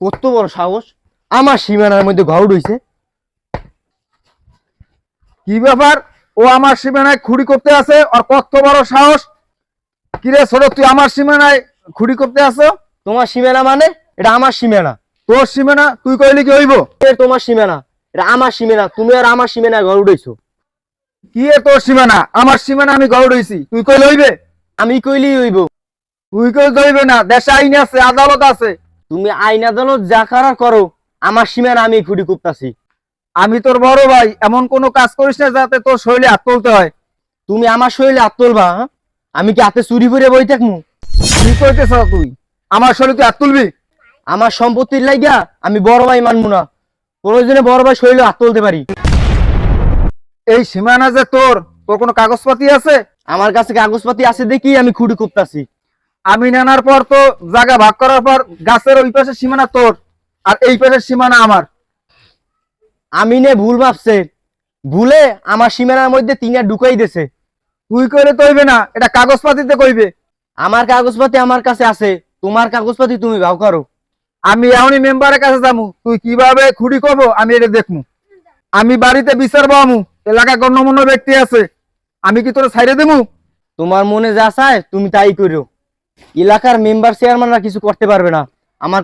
কত বড় সাহস? আমার সীমানার মধ্যে ঘর উঠেছে কি ব্যাপার? ও আমার সীমানায় খুঁড়ি করতে আছে? আর কত বড় সাহস? কিরে ছোট তুই আমার সীমানায় খুঁড়ি করতে আসো তোমার সীমানা মানে? এটা আমার সীমানা। তোর সীমানা? তুই কইলি কি হইব? এ তোমার সীমানা। এটা আমার সীমানা। তুমি আর আমার সীমানায় ঘর উঠেছো কি এ তোর সীমানা? আমার সীমানা আমি ঘর হইছি। তুই কইলে হইবে? আমি কইলেই হইব। তুই কই হইবে না। দেশে আইন আছে আদালত আছে। তুমি আইন আদালত যা করার করো আমার সীমানা আমি খুঁড়ি কুপতাছি। আমি তোর বড় ভাই এমন কোনো কাজ করিস না যাতে তোর শরীরে হাত তুলতে হয়। তুমি আমার শরীরে হাত তুলবা হ্যাঁ? আমি কি হাতে চুরি করে বই থাকমু? কি কইতেছ তুই? আমার শরীরে তুই হাত তুলবি? আমার সম্পত্তির লাগিয়া আমি বড় ভাই মানবো না। প্রয়োজনে বড় ভাই শরীরে হাত তুলতে পারি। এই সীমানা যে তোর তোর কোনো কাগজপাতি আছে? আমার কাছে কাগজপাতি আছে দেখি আমি খুঁড়ি কুপতাছি। আমি নেনার পর তো জায়গা ভাগ করার পর গাছের ওই পাশের সীমানা তোর আর এই পাশের সীমানা আমার। আমি নে ভুল ভাবছে। ভুলে আমার সীমানার মধ্যে তিনটা ঢুকাই দিছে। তুই কইলে তো হইবে না এটা কাগজপাতিতে কইবে। আমার কাগজপাতি আমার কাছে আছে তোমার কাগজপাতি তুমি ভাও করো। আমি এখনই মেম্বারের কাছে যাব তুই কীভাবে খুঁড়ি করব আমি এটা দেখমু। আমি বাড়িতে বিচার বামু এলাকায় গণ্যমান্য ব্যক্তি আছে আমি কি তোর ছাইড়ে দেবো তোমার মনে যা চায় তুমি তাই করো এলাকার মেম্বার চেয়ারম্যানরা কিছু করতে পারবে না। আমার